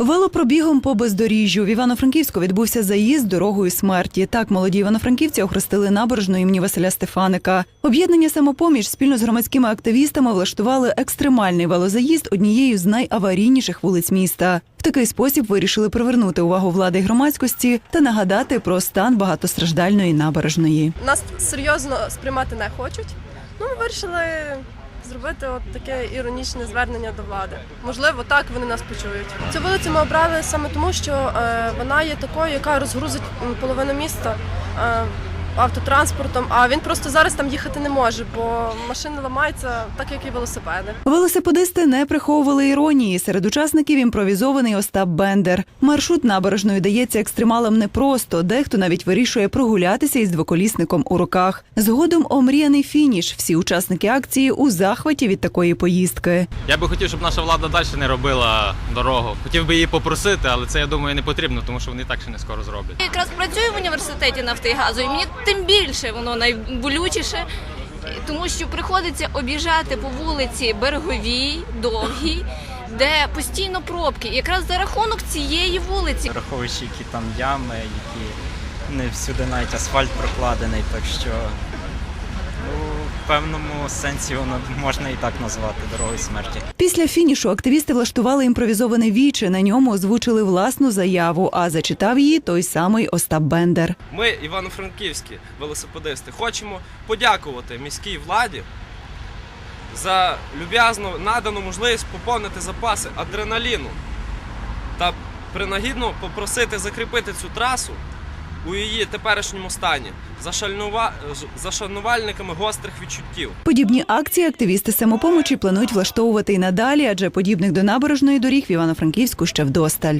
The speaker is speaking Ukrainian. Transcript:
Велопробігом по бездоріжжю в Івано-Франківську відбувся заїзд дорогою смерті. Так молоді івано-франківці охрестили набережну імені Василя Стефаника. Об'єднання самопоміч спільно з громадськими активістами влаштували екстремальний велозаїзд однією з найаварійніших вулиць міста. В такий спосіб вирішили привернути увагу влади й громадськості та нагадати про стан багатостраждальної набережної. Нас серйозно сприймати не хочуть. Ну, ми вирішили зробити от таке іронічне звернення до влади. Можливо, так вони нас почують. Цю вулицю ми обрали саме тому, що е, вона є такою, яка розгрузить половину міста. Автотранспортом, а він просто зараз там їхати не може, бо машини ламаються так, як і велосипеди. Велосипедисти не приховували іронії. Серед учасників імпровізований Остап Бендер. Маршрут набережною дається екстремалам непросто. Дехто навіть вирішує прогулятися із двоколісником у руках. Згодом омріяний фініш. Всі учасники акції у захваті від такої поїздки. Я би хотів, щоб наша влада далі не робила дорогу. Хотів би її попросити, але це я думаю не потрібно, тому що вони так ще не скоро зроблять. Я якраз працюю в університеті нафти і газу, і мені тим більше воно найболючіше, тому що приходиться об'їжджати по вулиці береговій, довгій, де постійно пробки. Якраз за рахунок цієї вулиці. враховуючи, які там ями, які не всюди навіть асфальт прокладений, так що певному сенсі воно можна і так назвати дорогою смерті. Після фінішу активісти влаштували імпровізоване віче. На ньому озвучили власну заяву, а зачитав її той самий Остап Бендер. Ми, івано-франківські велосипедисти, хочемо подякувати міській владі за люб'язно надану можливість поповнити запаси адреналіну та принагідно попросити закріпити цю трасу у її теперішньому стані за, шальнува... за шанувальниками гострих відчуттів. Подібні акції активісти самопомочі планують влаштовувати і надалі, адже подібних до набережної доріг в Івано-Франківську ще вдосталь.